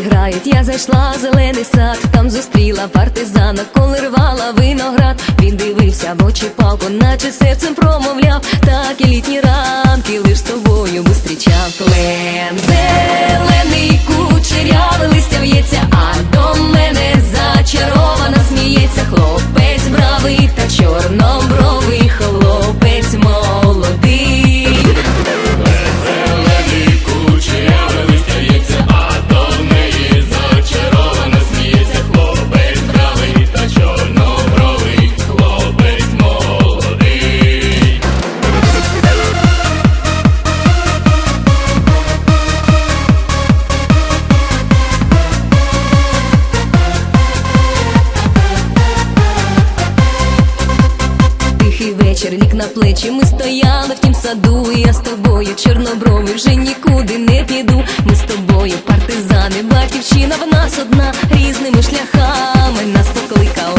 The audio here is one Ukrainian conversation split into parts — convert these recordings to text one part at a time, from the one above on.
грають, я зайшла в зелений сад, там зустріла партизана, коли рвала виноград. Він дивився в очі палку, наче серцем промовляв, так і літні ранки лиш тобою зустрічав. Плен зелений кучерявий листя в'ється, а до мене вечір на плечі. Ми стояли в тім саду. І я з тобою, чорнобровий, вже нікуди не піду. Ми з тобою, партизани, батьківщина в нас одна, різними шляхами нас покликала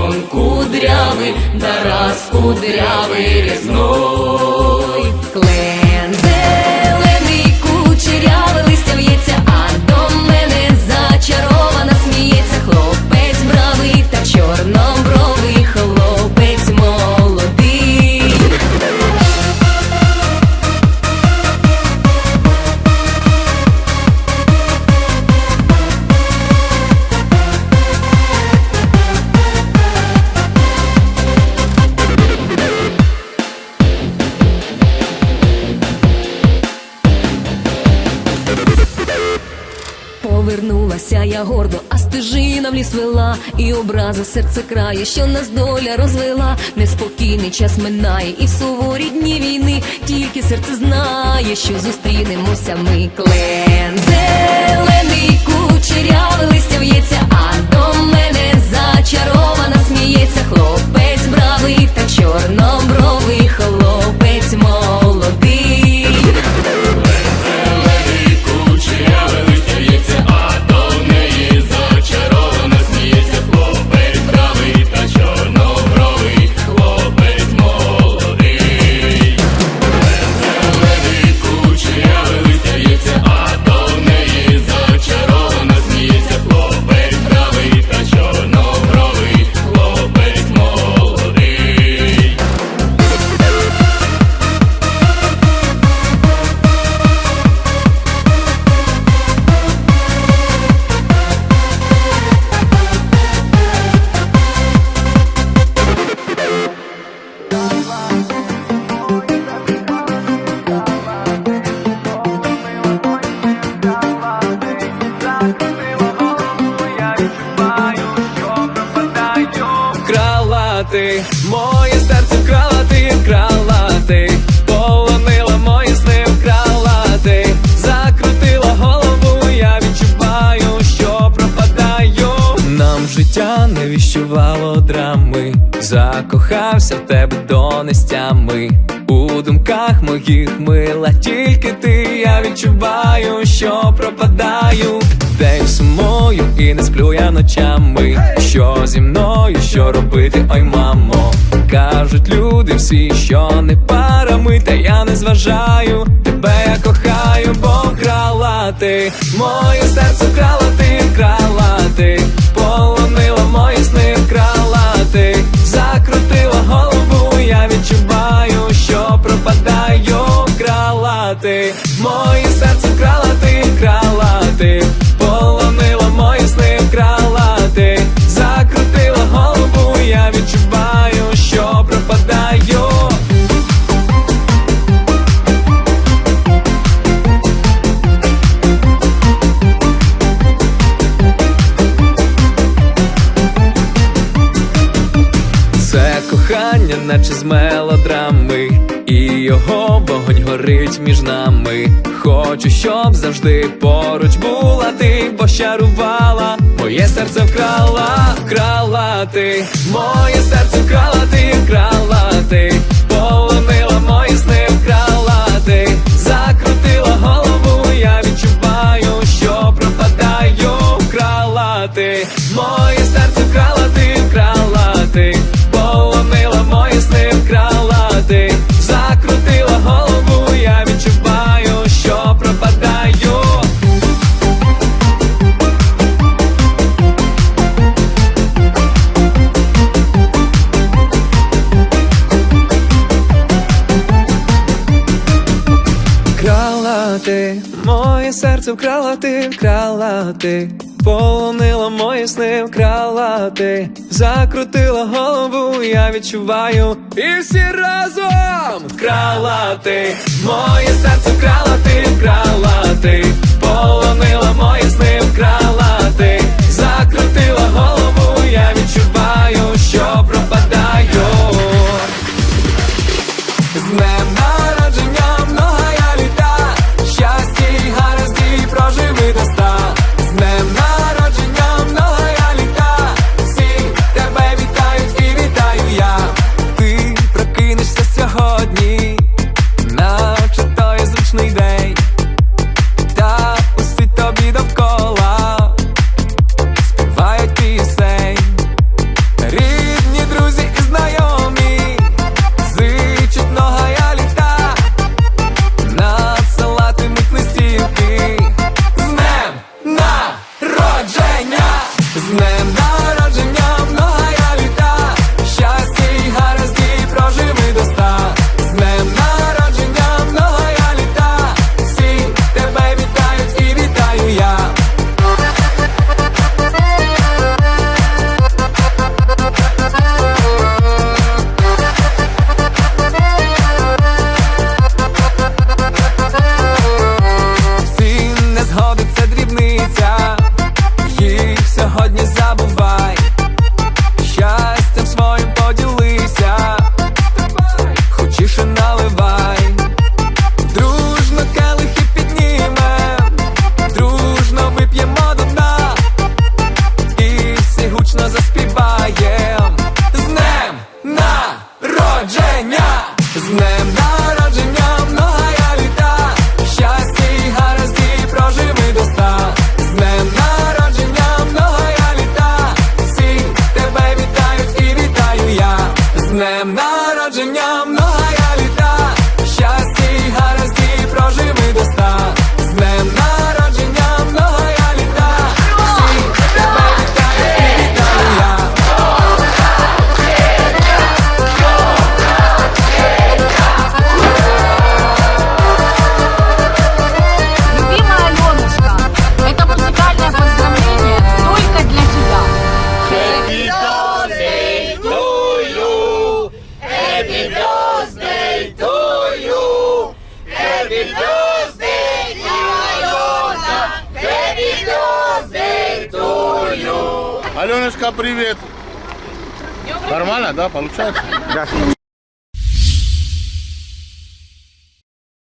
клен кудрявый Да раз кудрявый резной Клен зелений, кучерявий листя в'ється, а до мене зачарована сміється. Хлопець бравий та чорнобровий Повернулася я гордо, а стежина в ліс вела, і образа серце крає, що нас доля розвела. Неспокійний час минає, і в суворі дні війни тільки серце знає, що зустрінемося ми. Клен закохався в тебе до нестями. У думках моїх мила тільки ти, я відчуваю, що пропадаю. День сумою і не сплю я ночами. Що зі мною, що робити, ой мамо. Кажуть люди всі, що не парами, та я не зважаю. Тебе я кохаю, бо вкрала ти, моє серце вкрала ти, вкрала ти, ти, моє серце крала ти, вкрала кохання, наче з мелодрами, і його вогонь горить між нами. Хочу, щоб завжди поруч була ти, бо щарувала, моє серце вкрала, вкрала ти, моє серце вкрала ти, вкрала ти. моє серце вкрала ти, вкрала ти, полонила мої сни, вкрала ти, закрутила голову, я відчуваю, і всі разом вкрала ти, моє серце вкрала ти, вкрала ти, полонила мої сни, вкрала. Релігіозний Альона! Релігіозний Тулю! Аленушка, привет! Нормально, да, получается? Да.